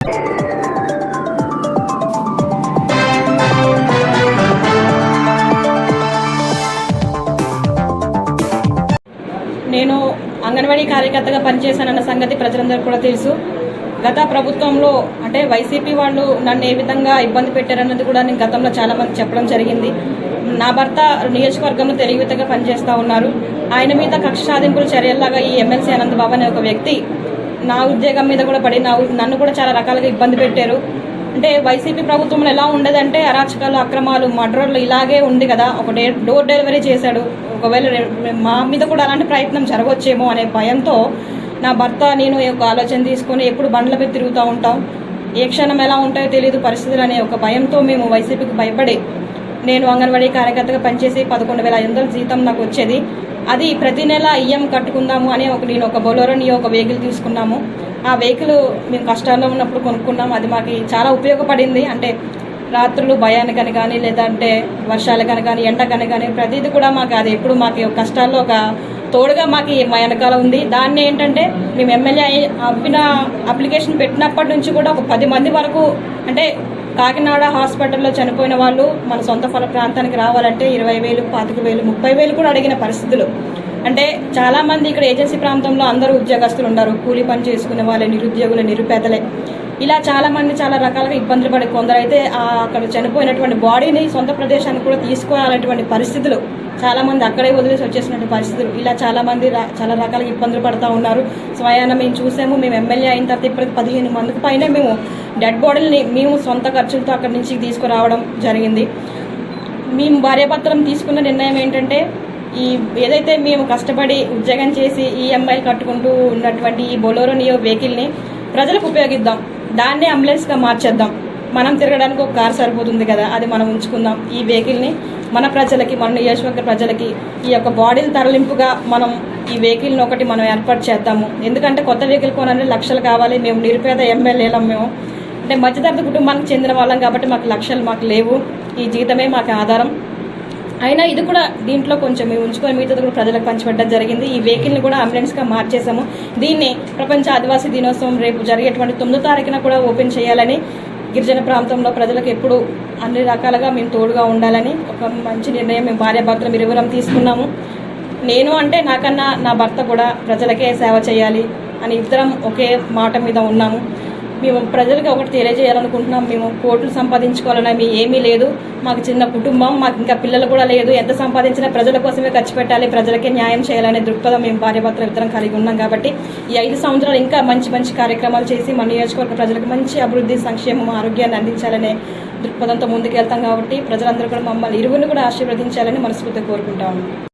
నేను అంగన్వాడీ కార్యకర్తగా పనిచేశానన్న సంగతి ప్రజలందరికీ కూడా తెలుసు. గత ప్రభుత్వంలో అంటే వైసీపీ వాళ్ళు నన్ను ఏ విధంగా ఇబ్బంది పెట్టారన్నది కూడా నేను గతంలో చాలా మంది చెప్పడం జరిగింది. నా భర్త నియోజకవర్గంలో తెలివితగా పనిచేస్తూ ఉన్నారు. ఆయన మీద కక్ష సాధింపుల చర్యల్లాగా ఈ ఎమ్మెల్సీ అనంత బాబు అనే ఒక వ్యక్తి నా ఉద్యోగం మీద కూడా పడి నా నన్ను కూడా చాలా రకాలుగా ఇబ్బంది పెట్టారు. అంటే వైసీపీ ప్రభుత్వంలో ఎలా ఉండదంటే అరాచకాలు అక్రమాలు మర్డర్లు ఇలాగే ఉంది కదా. ఒక డే డోర్ డెలివరీ చేశాడు. ఒకవేళ మా మీద కూడా అలాంటి ప్రయత్నం జరగవచ్చేమో అనే భయంతో నా భర్త నేను ఈ యొక్క ఆలోచన తీసుకొని ఎప్పుడు బండ్ల మీద తిరుగుతూ ఉంటాం. ఏ క్షణం ఎలా ఉంటాయో తెలియదు పరిస్థితులు అనే ఒక భయంతో మేము వైసీపీకి భయపడి నేను అంగన్వాడీ కార్యకర్తగా పనిచేసి పదకొండు వేల ఐదు వందల జీతం నాకు వచ్చేది. అది ప్రతి నెల ఇయ్యం కట్టుకుందాము అని ఒక నేను ఒక బొలోరోని ఒక వెహికల్ తీసుకున్నాము. ఆ వెహికల్ మేము కష్టాల్లో ఉన్నప్పుడు కొనుక్కున్నాము అది మాకు చాలా ఉపయోగపడింది. అంటే రాత్రులు భయానికని కానీ లేదంటే వర్షాలకని కానీ ఎండకని కానీ ప్రతిదీ కూడా మాకు అది ఎప్పుడు మాకు కష్టాల్లో ఒక తోడుగా మాకు మా వెనకాల ఉంది. దాన్ని ఏంటంటే మేము ఎమ్మెల్యే అప్పిన అప్లికేషన్ పెట్టినప్పటి నుంచి కూడా ఒక పది మంది వరకు అంటే కాకినాడ హాస్పిటల్లో చనిపోయిన వాళ్ళు మన సొంత ఫల ప్రాంతానికి రావాలంటే ఇరవై వేలు పాతిక వేలు ముప్పై వేలు కూడా అడిగిన పరిస్థితులు. అంటే చాలామంది ఇక్కడ ఏజెన్సీ ప్రాంతంలో అందరూ ఉద్యోగస్తులు ఉన్నారు. కూలీ పని చేసుకునే వాళ్ళే నిరుద్యోగులు నిరుపేదలే. ఇలా చాలా మంది చాలా రకాలుగా ఇబ్బందులు పడి కొందరైతే అక్కడ చనిపోయినటువంటి బాడీని సొంత ప్రదేశానికి కూడా తీసుకోవాలనేటువంటి పరిస్థితులు చాలా మంది అక్కడే వదిలేసి వచ్చేసినటువంటి పరిస్థితులు. ఇలా చాలా మంది చాలా రకాల ఇబ్బందులు పడుతూ ఉన్నారు. స్వయాన మేము చూసాము మేము ఎమ్మెల్యే అయిన తర్వాత ఇప్పటికి పదిహేను మందికి పైన మేము డెడ్ బాడీని మేము సొంత ఖర్చులతో అక్కడి నుంచి తీసుకురావడం జరిగింది. మేము భార్యాభర్తలం తీసుకున్న నిర్ణయం ఏంటంటే ఈ ఏదైతే మేము కష్టపడి ఉద్యోగం చేసి ఈఎంఐ కట్టుకుంటూ ఉన్నటువంటి ఈ బొలోరో నియో వెహికల్ని ప్రజలకు ఉపయోగిద్దాం. దాన్నే అంబులెన్స్గా మార్చేద్దాం. మనం తిరగడానికి ఒక కార్ సరిపోతుంది కదా అది మనం ఉంచుకుందాం. ఈ వెహికల్ని మన ప్రజలకి మన నియోజకవర్గ ప్రజలకి ఈ యొక్క బాడీల తరలింపుగా మనం ఈ వెహికల్ని ఒకటి మనం ఏర్పాటు చేద్దాము. ఎందుకంటే కొత్త వెహికల్ కొనాలంటే లక్షలు కావాలి. మేము నిరుపేద ఎమ్మెల్యేలం మేము. అంటే మధ్యతరగతి కుటుంబానికి చెందిన వాళ్ళం కాబట్టి మాకు లక్షలు మాకు లేవు. ఈ జీతమే మాకు ఆధారం. అయినా ఇది కూడా దీంట్లో కొంచెం మేము ఉంచుకొని మిగతా కూడా ప్రజలకు పంచిపెట్టడం జరిగింది. ఈ వెహికల్ని కూడా అంబులెన్స్గా మార్చేసాము దీన్ని ప్రపంచ ఆదివాసీ దినోత్సవం రేపు జరిగేటువంటి తొమ్మిదో తారీఖున కూడా ఓపెన్ చేయాలని గిరిజన ప్రాంతంలో ప్రజలకు ఎప్పుడు అన్ని రకాలుగా మేము తోడుగా ఉండాలని ఒక మంచి నిర్ణయం మేము భార్యాభర్తలు ఇరువురం తీసుకున్నాము. నేను అంటే నాకన్నా నా భర్త కూడా ప్రజలకే సేవ చేయాలి అని ఇద్దరం ఒకే మాట మీద ఉన్నాము. మేము ప్రజలకు ఒకటి తెలియజేయాలనుకుంటున్నాం. మేము కోట్లు సంపాదించుకోవాలని మీ ఏమీ లేదు. మాకు చిన్న కుటుంబం మాకు ఇంకా పిల్లలు కూడా లేదు. ఎంత సంపాదించినా ప్రజల కోసమే ఖర్చు పెట్టాలి. ప్రజలకే న్యాయం చేయాలనే దృక్పథం మేము భార్యభర్తల ఇద్దరం కలిగి ఉన్నాం కాబట్టి ఈ ఐదు సంవత్సరాలు ఇంకా మంచి మంచి కార్యక్రమాలు చేసి మన నియోజకవర్గ ప్రజలకు మంచి అభివృద్ధి సంక్షేమం ఆరోగ్యాన్ని అందించాలనే దృక్పథంతో ముందుకెళ్తాం కాబట్టి ప్రజలందరూ కూడా మమ్మల్ని ఇరువుని కూడా ఆశీర్వదించాలని మనస్ఫూర్తిగా కోరుకుంటాము